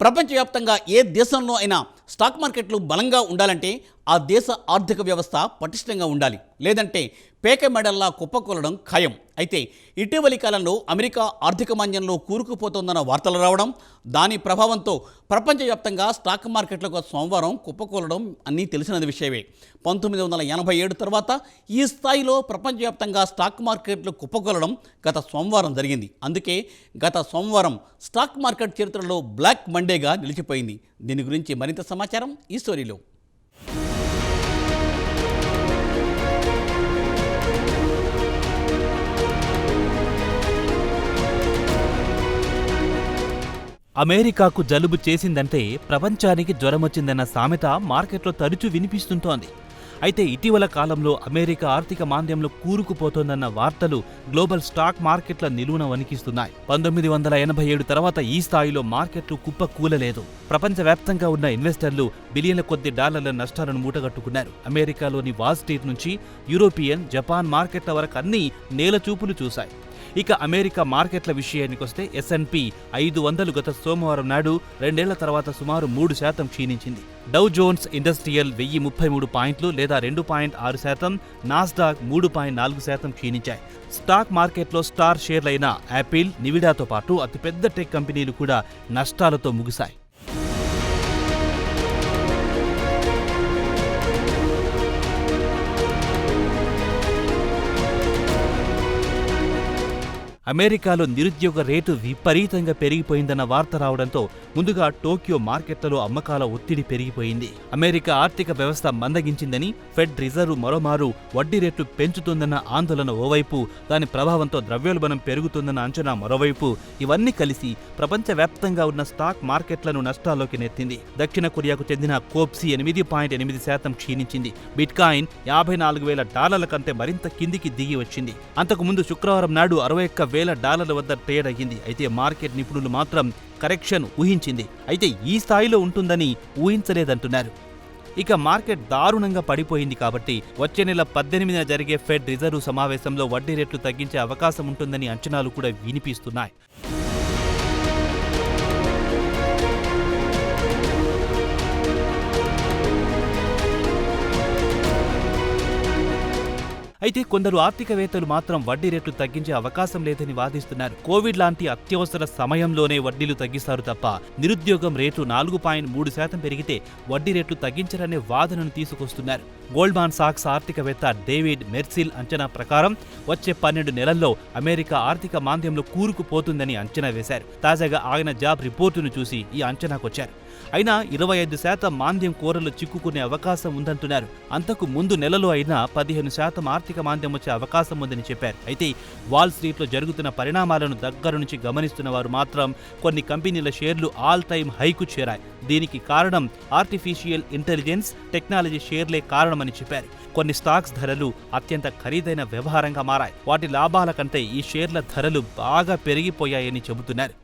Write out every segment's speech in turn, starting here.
ప్రపంచవ్యాప్తంగా ఏ దేశంలో అయినా స్టాక్ మార్కెట్లు బలంగా ఉండాలంటే ఆ దేశ ఆర్థిక వ్యవస్థ పటిష్టంగా ఉండాలి. లేదంటే పేక మెడల్లా కుప్పకూలడం ఖాయం. అయితే ఇటీవలి కాలంలో అమెరికా ఆర్థిక మాంద్యంలో కూరుకుపోతోందన్న వార్తలు రావడం దాని ప్రభావంతో ప్రపంచవ్యాప్తంగా స్టాక్ మార్కెట్లకు సోమవారం కుప్పకూలడం అన్నీ తెలిసినది విషయమే. పంతొమ్మిది వందల ఎనభై ఏడు తర్వాత ఈ స్థాయిలో ప్రపంచవ్యాప్తంగా స్టాక్ మార్కెట్లు కుప్పకూలడం గత సోమవారం జరిగింది. అందుకే గత సోమవారం స్టాక్ మార్కెట్ చరిత్రలో బ్లాక్ మండేగా నిలిచిపోయింది. దీని గురించి మరింత సమాచారం ఈ స్టోరీలో. అమెరికాకు జలుబు చేసిందంటే ప్రపంచానికి జ్వరమొచ్చిందన్న సామెత మార్కెట్లో తరచూ వినిపిస్తుంటోంది. అయితే ఇటీవల కాలంలో అమెరికా ఆర్థిక మాంద్యంలో కూరుకుపోతోందన్న వార్తలు గ్లోబల్ స్టాక్ మార్కెట్ల నిలువున వణికిస్తున్నాయి. పంతొమ్మిది వందల ఎనభై ఏడు తర్వాత ఈ స్థాయిలో మార్కెట్లు కుప్ప కూలలేదు. ప్రపంచవ్యాప్తంగా ఉన్న ఇన్వెస్టర్లు బిలియన్ల కొద్ది డాలర్ల నష్టాలను మూటగట్టుకున్నారు. అమెరికాలోని వాల్ స్ట్రీట్ నుంచి యూరోపియన్ జపాన్ మార్కెట్ల వరకు అన్నీ నేలచూపులు చూశాయి. ఇక అమెరికా మార్కెట్ల విషయానికొస్తే ఎస్ఎన్పి ఐదు వందలు గత సోమవారం నాడు రెండేళ్ళ తర్వాత సుమారు మూడు శాతం క్షీణించింది. డౌ జోన్స్ ఇండస్ట్రియల్ వెయ్యి ముప్పై మూడు పాయింట్లు లేదా రెండు పాయింట్ ఆరు శాతం నాస్డాక్ మూడు పాయింట్ నాలుగు శాతం క్షీణించాయి. స్టాక్ మార్కెట్లో స్టార్ షేర్లైన యాపిల్ నివిడాతో పాటు అతిపెద్ద టెక్ కంపెనీలు కూడా నష్టాలతో ముగిశాయి. అమెరికాలో నిరుద్యోగ రేటు విపరీతంగా పెరిగిపోయిందన్న వార్త రావడంతో ముందుగా టోక్యో మార్కెట్లలో అమ్మకాల ఒత్తిడి పెరిగిపోయింది. అమెరికా ఆర్థిక వ్యవస్థ మందగించిందని ఫెడ్ రిజర్వ్ మరోమారు వడ్డీ రేట్లు పెంచుతుందన్న ఆందోళన ఓవైపు దాని ప్రభావంతో ద్రవ్యోల్బణం పెరుగుతుందన్న అంచనా మరోవైపు ఇవన్నీ కలిసి ప్రపంచవ్యాప్తంగా ఉన్న స్టాక్ మార్కెట్లను నష్టాల్లోకి నెత్తింది దక్షిణ కొరియాకు చెందిన కోప్సీ ఎనిమిది పాయింట్ ఎనిమిది శాతం క్షీణించింది. బిట్కాయిన్ యాభై నాలుగు వేల డాలర్ల కంటే మరింత కిందికి దిగి వచ్చింది. అంతకుముందు శుక్రవారం నాడు అరవై ఒక్క వేల డాలర్ల వద్ద ట్రేడ్ అయ్యింది. అయితే మార్కెట్ నిపుణులు మాత్రం కరెక్షన్ ఊహించింది. అయితే ఈ స్థాయిలో ఉంటుందని ఊహించలేదంటున్నారు. ఇక మార్కెట్ దారుణంగా పడిపోయింది కాబట్టి వచ్చే నెల పద్దెనిమిదిన జరిగే ఫెడ్ రిజర్వ్ సమావేశంలో వడ్డీ రేట్లు తగ్గించే అవకాశం ఉంటుందని అంచనాలు కూడా వినిపిస్తున్నాయి. అయితే కొందరు ఆర్థికవేత్తలు మాత్రం వడ్డీ రేట్లు తగ్గించే అవకాశం లేదని వాదిస్తున్నారు. కోవిడ్ లాంటి అత్యవసర సమయంలోనే వడ్డీలు తగ్గిస్తారు తప్ప నిరుద్యోగం రేటు నాలుగు పాయింట్ మూడు శాతం పెరిగితే వడ్డీ రేట్లు తగ్గించరనే వాదనను తీసుకొస్తున్నారు. గోల్డ్మాన్ సాక్స్ ఆర్థికవేత్త డేవిడ్ మెర్సిల్ అంచనా ప్రకారం వచ్చే పన్నెండు నెలల్లో అమెరికా ఆర్థిక మాంద్యంలో కూరుకుపోతుందని అంచనా వేశారు. తాజాగా ఆయన జాబ్ రిపోర్టును చూసి ఈ అంచనాకొచ్చారు. అయినా ఇరవై ఐదు శాతం మాంద్యం కూరలు చిక్కుకునే అవకాశం ఉందంటున్నారు. అంతకు ముందు నెలలో అయినా పదిహేను శాతం ఆర్థిక మాంద్యం వచ్చే అవకాశం ఉందని చెప్పారు. అయితే వాల్ స్ట్రీట్లో జరుగుతున్న పరిణామాలను దగ్గర నుంచి గమనిస్తున్న వారు మాత్రం కొన్ని కంపెనీల షేర్లు ఆల్ టైమ్ హైకు చేరాయి. దీనికి కారణం ఆర్టిఫిషియల్ ఇంటెలిజెన్స్ టెక్నాలజీ షేర్లే కారణమని చెప్పారు. కొన్ని స్టాక్స్ ధరలు అత్యంత ఖరీదైన వ్యవహారంగా మారాయి. వాటి లాభాల కంటే ఈ షేర్ల ధరలు బాగా పెరిగిపోయాయని చెబుతున్నారు.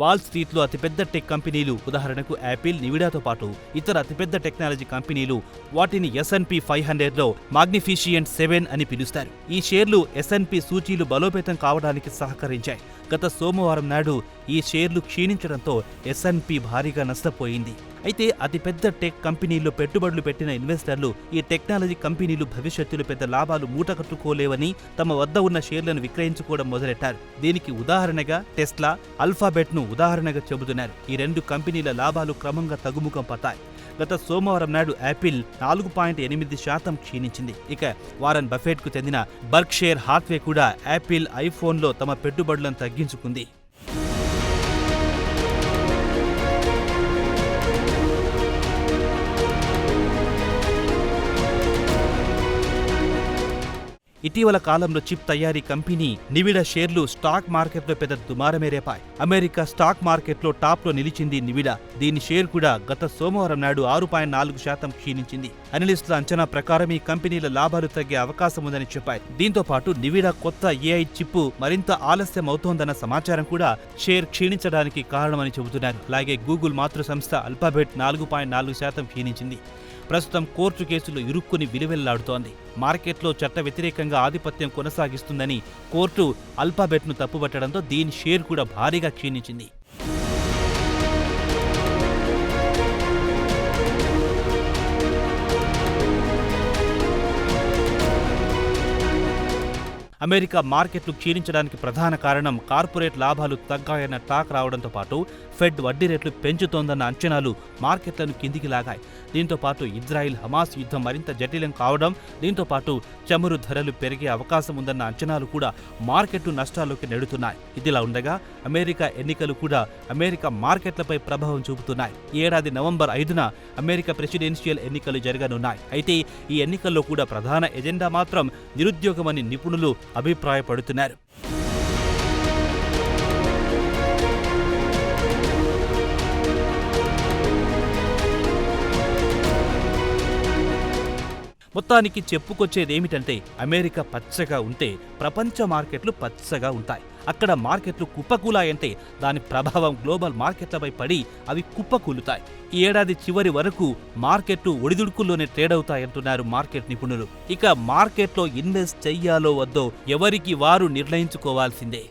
వాల్ స్ట్రీట్లో అతిపెద్ద టెక్ కంపెనీలు ఉదాహరణకు యాపిల్ నివిడాతో పాటు ఇతర అతిపెద్ద టెక్నాలజీ కంపెనీలు వాటిని ఎస్ఎన్పి ఫైవ్ హండ్రెడ్లో మాగ్నిఫిషియంట్ సెవెన్ అని పిలుస్తారు. ఈ షేర్లు ఎస్ఎన్పి సూచీలు బలోపేతం కావడానికి సహకరించాయి. గత సోమవారం నాడు ఈ షేర్లు క్షీణించడంతో ఎస్ఎన్పి భారీగా నష్టపోయింది. అయితే అతిపెద్ద టెక్ కంపెనీల్లో పెట్టుబడులు పెట్టిన ఇన్వెస్టర్లు ఈ టెక్నాలజీ కంపెనీలు భవిష్యత్తులో పెద్ద లాభాలు మూటకట్టుకోలేవని తమ వద్ద ఉన్న షేర్లను విక్రయించుకోవడం మొదలెట్టారు. దీనికి ఉదాహరణగా టెస్లా అల్ఫాబెట్ను ఉదాహరణగా చెబుతున్నారు. ఈ రెండు కంపెనీల లాభాలు క్రమంగా తగ్గుముఖం పడతాయి. గత సోమవారం నాడు యాపిల్ నాలుగు పాయింట్ ఎనిమిది శాతం క్షీణించింది. ఇక వారన్ బఫెట్కు చెందిన బర్క్షేర్ హాత్వే కూడా యాపిల్ ఐఫోన్లో తమ పెట్టుబడులను తగ్గించుకుంది. ఇటీవల కాలంలో చిప్ తయారీ కంపెనీ నివిడ షేర్లు స్టాక్ మార్కెట్లో పెద్ద దుమారమే రేపాయి. అమెరికా స్టాక్ మార్కెట్లో టాప్లో నిలిచింది నివిడ. దీని షేర్ కూడా గత సోమవారం నాడు ఆరు పాయింట్ నాలుగు శాతం క్షీణించింది. అనలిస్టుల అంచనా ప్రకారం ఈ కంపెనీల లాభాలు తగ్గే అవకాశం ఉందని చెప్పాయి. దీంతో పాటు నివిడ కొత్త ఏఐ చిప్ మరింత ఆలస్యం అవుతోందన్న సమాచారం కూడా షేర్ క్షీణించడానికి కారణమని చెబుతున్నారు. అలాగే గూగుల్ మాతృ సంస్థ అల్ఫాబెట్ నాలుగు పాయింట్ నాలుగు శాతం క్షీణించింది. ప్రస్తుతం కోర్టు కేసులు ఇరుక్కుని విలువెల్లాడుతోంది మార్కెట్లో చట్ట వ్యతిరేకంగా ఆధిపత్యం కొనసాగిస్తుందని కోర్టు అల్ఫాబెట్ను తప్పుపట్టడంతో దీని షేర్ కూడా భారీగా క్షీణించింది. అమెరికా మార్కెట్లు క్షీణించడానికి ప్రధాన కారణం కార్పొరేట్ లాభాలు తగ్గాయన్న టాక్ రావడంతో పాటు ఫెడ్ వడ్డీ రేట్లు పెంచుతోందన్న అంచనాలు మార్కెట్లను కిందికి లాగాయి. దీంతో పాటు ఇజ్రాయిల్ హమాస్ యుద్ధం మరింత జటిలం కావడం దీంతో పాటు చమురు ధరలు పెరిగే అవకాశం ఉందన్న అంచనాలు కూడా మార్కెట్టు నష్టాల్లోకి నెడుతున్నాయి. ఇదిలా ఉండగా అమెరికా ఎన్నికలు కూడా అమెరికా మార్కెట్లపై ప్రభావం చూపుతున్నాయి. ఈ ఏడాది నవంబర్ ఐదున అమెరికా ప్రెసిడెన్షియల్ ఎన్నికలు జరగనున్నాయి. అయితే ఈ ఎన్నికల్లో కూడా ప్రధాన ఎజెండా మాత్రం నిరుద్యోగమని నిపుణులు అభిప్రాయపడుతున్నారు. మొత్తానికి చెప్పుకొచ్చేదేమిటంటే అమెరికా పచ్చగా ఉంటే ప్రపంచ మార్కెట్లు పచ్చగా ఉంటాయి. అక్కడ మార్కెట్లు కుప్పకూలాయంటే దాని ప్రభావం గ్లోబల్ మార్కెట్లపై పడి అవి కుప్పకూలుతాయి. ఈ ఏడాది చివరి వరకు మార్కెట్లు ఒడిదుడుకుల్లోనే ట్రేడ్ అవుతాయంటున్నారు మార్కెట్ నిపుణులు. ఇక మార్కెట్లో ఇన్వెస్ట్ చెయ్యాలో వద్దో ఎవరికి వారు నిర్ణయించుకోవాల్సిందే.